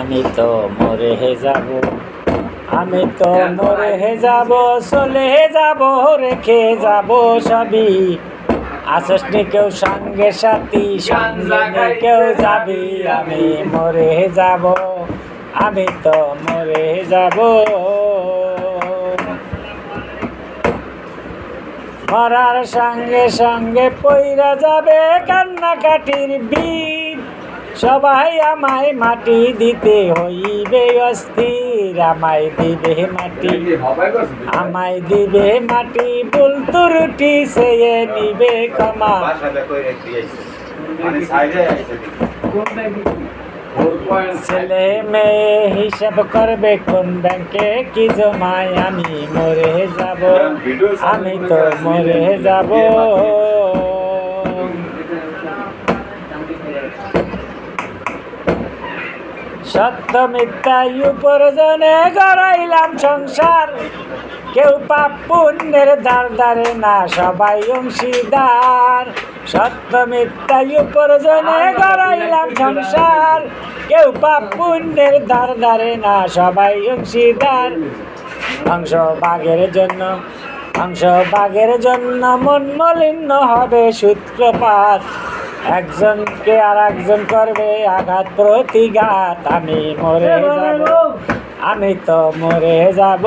আমি তো মরে হে যাব। আমি তো মরে হে যাব চলে হে যাব রেখে যাব সবই। আসস নি কেউ সঙ্গে সাথী সঙ্গে কেউ যাবি। আমি মরে হে যাব আমি তো মরে হে যাব। মরার সঙ্গে সঙ্গে পইরা যাবে কান্নাকাটির বীর। সবাই আমায় মাটি দিতে হইবে অস্থির, আমায় দিবে মাটি। আমায় দিবে মাটি, ভুল ত্রুটি চেয়ে নিবে ক্ষমা। ছেলে মেয়ে হিসাব করবে কোন ব্যাংকে কি জমায়, আমি মরে যাব। আমি তো মরে যাব। সত্য মিথ্যা উপার্জনে গড়াইলাম সংসার। কেউ পাপ পুণ্যের দ্বার দ্বারে না, সবাই অংশীদার। সত্য মিথ্যা উপার্জনে গড়াইলাম সংসার। কেউ পাপ পুণ্যের দ্বার দ্বারে না, সবাই অংশীদার। ধ্বংস বাঘের জন্য, ধ্বংস বাঘের জন্য মন মলিন্য হবে সূত্রপাত। একজনকে আর একজন করবে আঘাত প্রতিঘাত আমি মরে যাব। আমি তো মরে যাব।